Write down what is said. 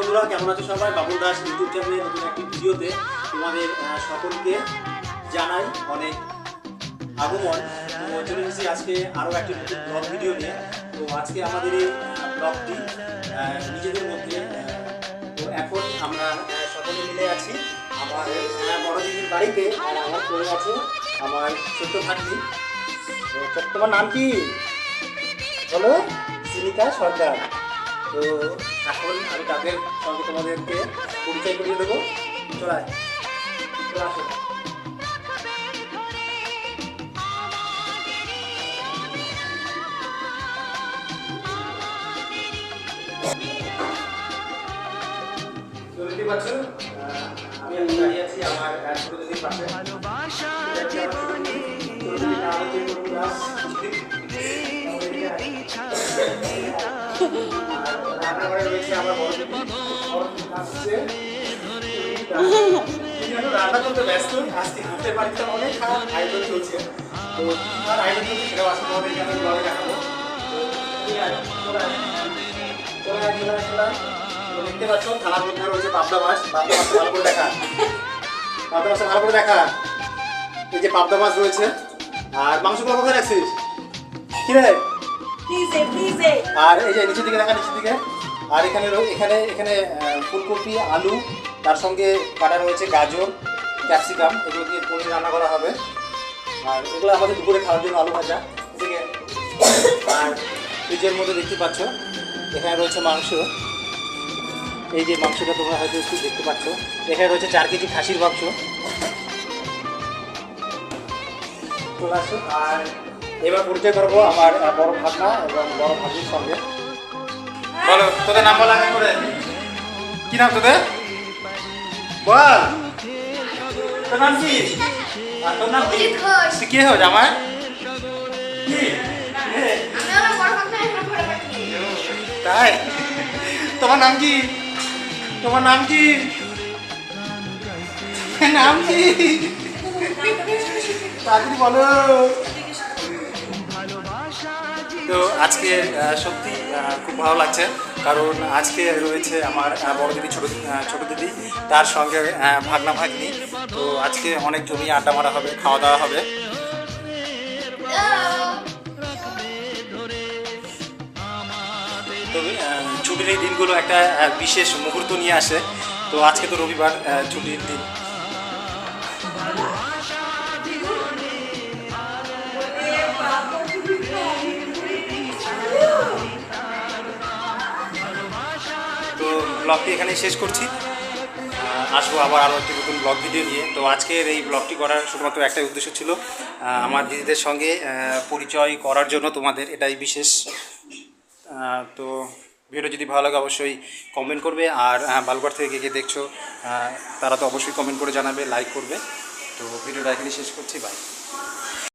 বন্ধুরা কেমন আছো সবাই? বাবুল দাস ইউটিউব চ্যানেলে নতুন একটি ভিডিওতে তোমাদের সকলকে জানাই অনেক আগমন। চলে এসেছি আজকে আরও একটি ব্লগ ভিডিও নিয়ে। তো আজকে আমাদের এই ব্লগটি নিজেদের মধ্যে তো এখন আমরা সকলে মিলে আছি। আমার আহ, বড় দিদির বাড়িতে আমার পড়ে আছে আমার ছোট্ট ভাগ্নি। তোমার নাম কি? বলো সিনিকা সরকার তো এখন আমি তাদের সঙ্গে তোমাদেরকে পরিচয় করিয়ে দেবো চলে আয়। চলে আসো। তো দেখতে পাচ্ছ আহ, আমি দাঁড়িয়ে আছি আমার পাশে। ছোট দিদির রান্না করতে ব্যস্ত আজকে হাতের বাড়িতে অনেক খারাপ আয়োজন চলছে। তো আয়োজন চলছে সেটাও ব্লগে দেখাবো। দেখতে পাচ্ছ মধ্যে রয়েছে পাবদা মাছ। পাবদা মাছ ভালো করে দেখা। পাবদা মাছটা ভালো করে দেখা। এই যে পাবদা মাছ রয়েছে। আর মাংসগুলো কোথায় রাখছিস? কি রে? আর এই যে নিচের দিকে দেখা নিচের দিকে। আর এখানে এখানে এখানে ফুলকপি, আলু, তার সঙ্গে কাটা রয়েছে গাজর, ক্যাপসিকাম, এগুলো দিয়ে পনির রান্না করা হবে। আর এগুলো আমাদের দুপুরে খাওয়ার জন্য আলু ভাজা। এদিকে, আর ফ্রিজের মধ্যে দেখতে পাচ্ছ, এখানে রয়েছে মাংস। এই যে মাংসটা তোমরা হয়তো একটু দেখতে পাচ্ছ, এখানে রয়েছে চার কেজি খাসির মাংস। চলে আসো, আর এবার পরিচয় করব আমার বড় ভাগনা এবং বড় ভাগির সঙ্গে। বলো তোদের নাম বলা আগে করে। কি নাম তোদের? বল। তোর নাম কি? আর তোর নাম কি? তুই কে ভাগ নেই তাই? তোমার নাম কি? তোমার নাম কি? নাম কি? তাড়াতাড়ি বলো। তো আজকে সত্যি খুব ভালো লাগছে। কারণ আজকে রয়েছে আমার বড় দিদি, ছোট ছোট দিদি, তার সঙ্গে ভাগনা ভাগ্নি। তো আজকে অনেক জমি আড্ডা মারা হবে, খাওয়া দাওয়া হবে। তো ছুটির এই দিনগুলো একটা বিশেষ মুহূর্ত নিয়ে আসে। তো আজকে তো রবিবার ছুটির দিন। ব্লগটি এখানেই শেষ করছি। আসব আবার আরও একটি নতুন ব্লগ ভিডিও নিয়ে। তো আজকের এই ব্লগটি করার শুধুমাত্র একটাই উদ্দেশ্য ছিল আমার দিদিদের সঙ্গে পরিচয় করার জন্য তোমাদের এটাই বিশেষ। তো ভিডিও যদি ভালো লাগে অবশ্যই কমেন্ট করবে। আর আহ, বালুঘাট থেকে কে দেখছ তারা তো অবশ্যই কমেন্ট করে জানাবে লাইক করবে। তো ভিডিওটা এখানেই শেষ করছি বাই